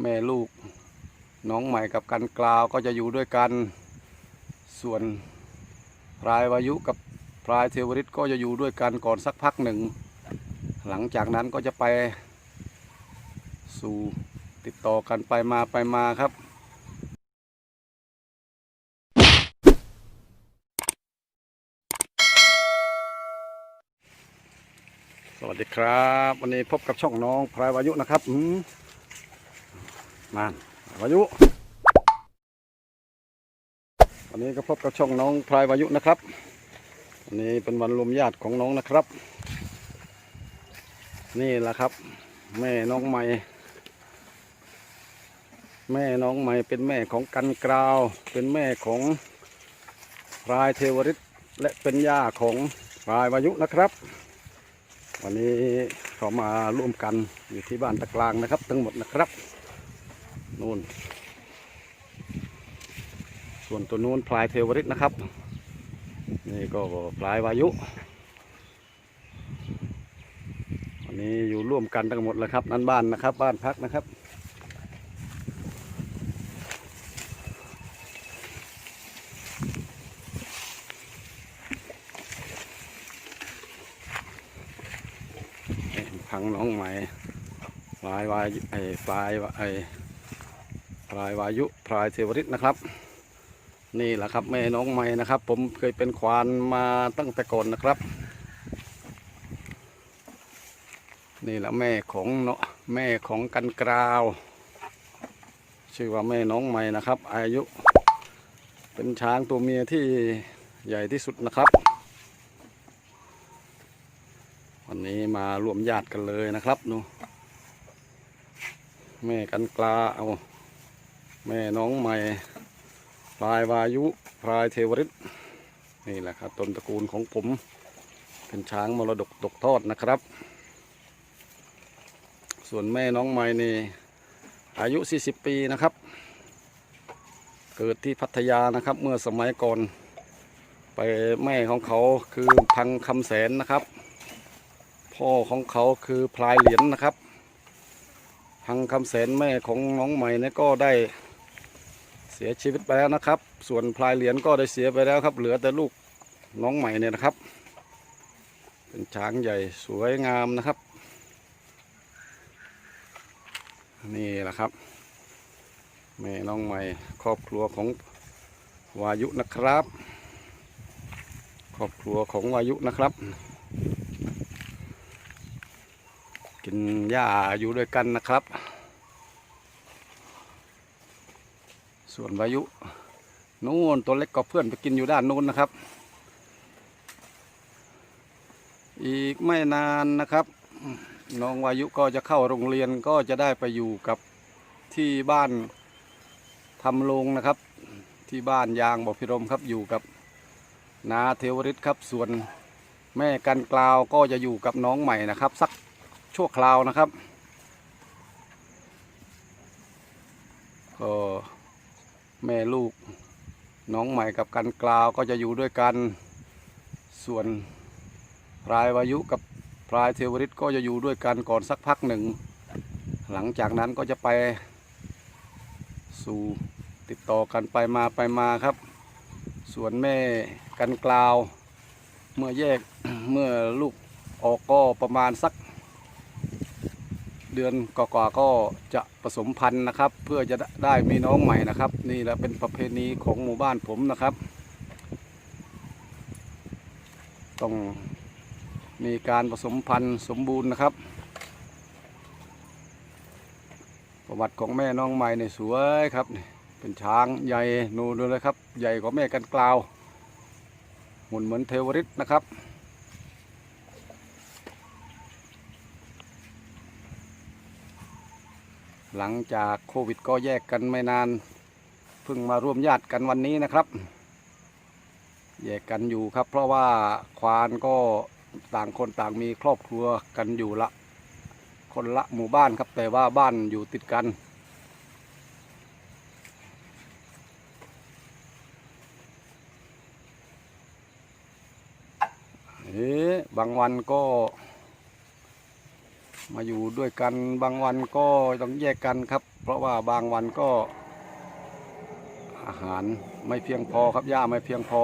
แม่ลูกน้องใหม่กับกันกลาวก็จะอยู่ด้วยกัน ส่วนพลายวายุกับพลายเทวริตก็จะอยู่ด้วยกันก่อนสักพักหนึ่ง หลังจากนั้นก็จะไปสู่ติดต่อกันไปมาไปมาครับสวัสดีครับ วันนี้พบกับช่องน้องพลายวายุนะครับ มาวายุวันนี้ก็พบกับช่องน้องพลายวายุนะครับวันนี้เป็นวันรวมญาติของน้องนะครับ นี่แหละครับ แม่น้องใหม่ แม่น้องใหม่เป็นแม่ของกันกราว เป็นแม่ของพลายเทวริตและเป็นย่าของพลายวายุนะครับ วันนี้เขามาร่วมกันอยู่ที่บ้านตะกลางนะครับ ทั้งหมดนะครับ นู่น ส่วนตัวนู้นพลายเทวริตนะครับ นี่ก็พลายวายุวันนี้อยู่ร่วมกันทั้งหมดเลยครับนั่นบ้านนะครับ บ้านพักนะครับพังน้องใหม่พลายวายไอ้พลายวาไอ้ พลายวายุพลายเทวริตนะครับ นี่แหละครับแม่น้องใหม่นะครับ ผมเคยเป็นควานมาตั้งแต่ก่อนนะครับ นี่แหละแม่ของเนาะแม่ของกันกราว ชื่อว่าแม่น้องใหม่นะครับ อายุ เป็นช้างตัวเมียที่ใหญ่ที่สุดนะครับ วันนี้มารวมญาติกันเลยนะครับนูแม่กันกลาเอา แม่น้องใหม่พลายวายุพลายเทวริตนี่แหละครับต้นตระกูลของผม เป็นช้างมรดกตกทอดนะครับ ส่วนแม่น้องใหม่นี่อายุ 40 ปีนะครับ เกิดที่พัทยานะครับ เมื่อสมัยก่อน ไปแม่ของเขาคือพังคำแสนนะครับ พ่อของเขาคือพลายเหรียญนะครับพังคำแสนแม่ของน้องใหม่เนี่ยก็ได้ เสียชีวิตไปแล้วนะครับ ส่วนพลายเหรียญก็ได้เสียไปแล้วครับ เหลือแต่ลูกน้องใหม่เนี่ยนะครับ เป็นช้างใหญ่สวยงามนะครับ นี่แหละครับแม่น้องใหม่ครอบครัวของวายุนะครับ ครอบครัวของวายุนะครับ กินหญ้าอยู่ด้วยกันนะครับ ส่วนวายุนู่นตัวเล็กก็เพื่อนไปกินอยู่ด้านนู้นนะครับ อีกไม่นานนะครับ น้องวายุก็จะเข้าโรงเรียนก็จะได้ไปอยู่กับที่บ้านทำโรงนะครับ ที่บ้านยางบอกพิรมครับอยู่กับนาเทวริตครับ ส่วนแม่กันกล่าวก็จะอยู่กับน้องใหม่นะครับ สักชั่วคราวนะครับก็ แม่ลูกน้องใหม่กับกันกลาวก็จะอยู่ด้วยกัน ส่วนพลายวายุกับพลายเทวริตก็จะอยู่ด้วยกันก่อนสักพักหนึ่ง หลังจากนั้นก็จะไปสู่ติดต่อกันไปมาไปมาครับ ส่วนแม่กันกลาว เมื่อแยกเมื่อลูกออกก็ประมาณสัก เดือนกว่าๆก็จะผสมพันธุ์นะครับ เพื่อจะได้มีน้องใหม่นะครับ นี่แหละเป็นประเพณีของหมู่บ้านผมนะครับ ต้องมีการผสมพันธุ์สมบูรณ์นะครับ ประวัติของแม่น้องใหม่เนี่ยสวยครับ เป็นช้างใหญ่นูดูเลยครับ ใหญ่กว่าแม่กันกล่าวหุ่นเหมือนเทวริตนะครับ หลังจากโควิดก็แยกกันไม่นานเพิ่งมาร่วมญาติกันวันนี้นะครับ แยกกันอยู่ครับ เพราะว่าควานก็ต่างคนต่างมีครอบครัวกันอยู่ละ คนละหมู่บ้านครับแต่ว่าบ้านอยู่ติดกัน เอ๊บางวันก็ มาอยู่ด้วยกันบางวันก็ต้องแยกกันครับ เพราะว่าบางวันก็ อาหารไม่เพียงพอครับหญ้าไม่เพียงพอ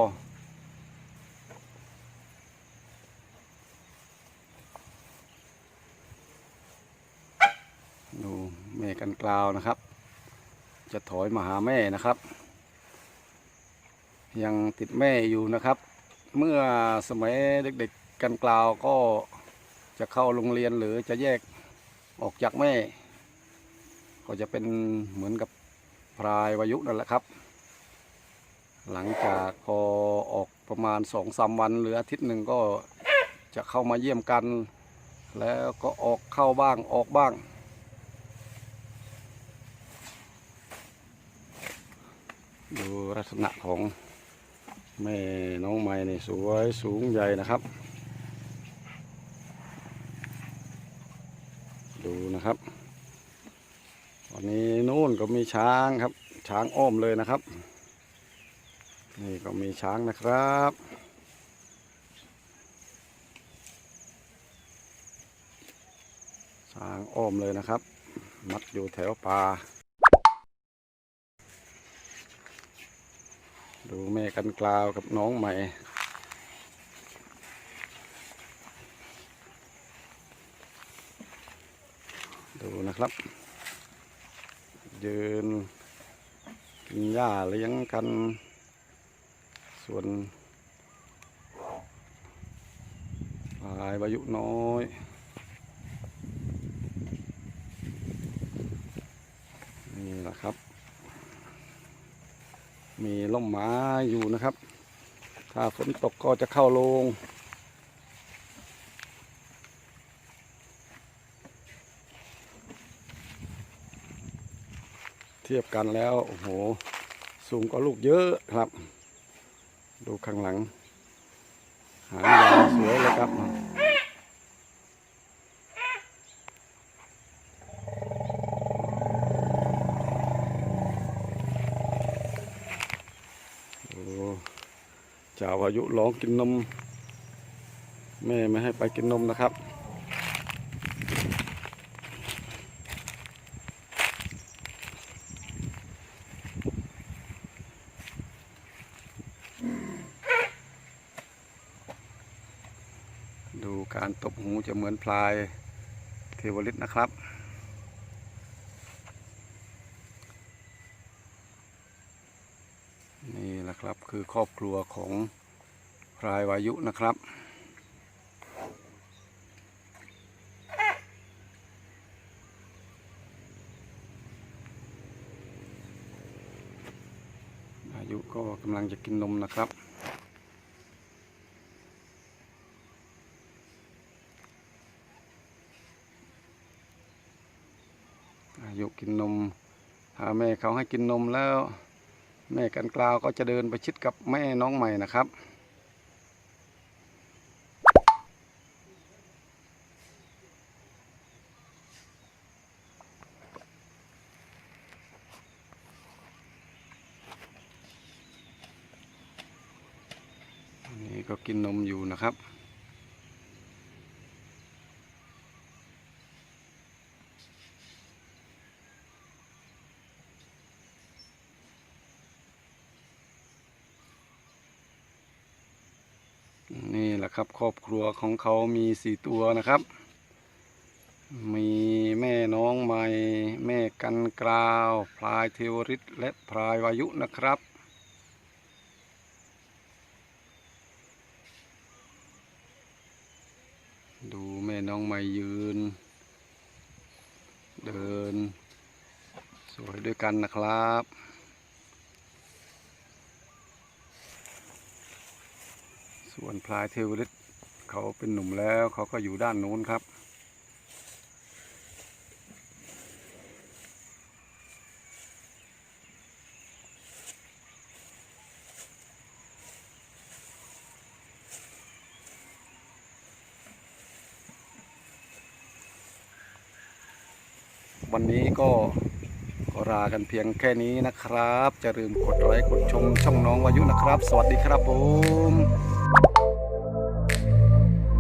ดูแม่กันกลาวนะครับ จะถอยมาหาแม่นะครับ ยังติดแม่อยู่นะครับ เมื่อสมัยเด็กๆกันกลาวก็ จะเข้าโรงเรียนหรือจะแยกออกจากแม่ ก็จะเป็นเหมือนกับพรายวายุนั่นแหละครับ หลังจากพอออกประมาณสองสามวันหรืออาทิตย์หนึ่งก็จะเข้ามาเยี่ยมกัน แล้วก็ออกเข้าบ้างออกบ้าง ดูลักษณะของแม่น้องไม้นี่สวยสูงใหญ่นะครับ ดูนะครับ วันนี้นู่นก็มีช้างครับ ช้างอ้อมเลยนะครับ นี่ก็มีช้างนะครับช้างอ้อมเลยนะครับ มัดอยู่แถวป่าดูแม่กันกล่าวกับน้องใหม่ ดู นะครับ ยืนกินหญ้าเลี้ยงกัน ส่วนพลายวายุน้อยนี่แหละครับ มีล่มไม้อยู่นะครับ ถ้าฝนตกก็จะเข้าโรง ทียบกันแล้วโอ้โหสูงกว่าลูกเยอะครับ ดูข้างหลัง หางยาวสวยเลยครับ โอ้เจ้าอายุร้องกินนม แม่ไม่ให้ไปกินนมนะครับ ดูการ ตบหูจะเหมือนพลายเทวฤทธิ์นะครับ นี่แหละครับคือครอบครัวของพรายวายุนะครับอายุก็กำลังจะกินนมนะครับ อายุ กินนมหาแม่เขาให้กินนมแล้ว แม่กันกลาวก็จะเดินไปชิดกับแม่น้องใหม่นะครับนนี้ก็กินนมอยู่นะครับ นะครับ ครอบครัวของเขามีสี่ตัวนะครับ มีแม่น้องใหม่ แม่กันกราว พลายเทวริตและพลายวายุนะครับดูแม่น้องใหม่ยืน เดิน สวยด้วยกันนะครับ ส่วนพลายเทวฤทธิ์เขาเป็นหนุ่มแล้วเขาก็อยู่ด้านโน้นครับ วันนี้ก็ขอลากันเพียงแค่นี้นะครับ จะลืมกดไลค์กดชมช่องน้องวายุนะครับ สวัสดีครับผม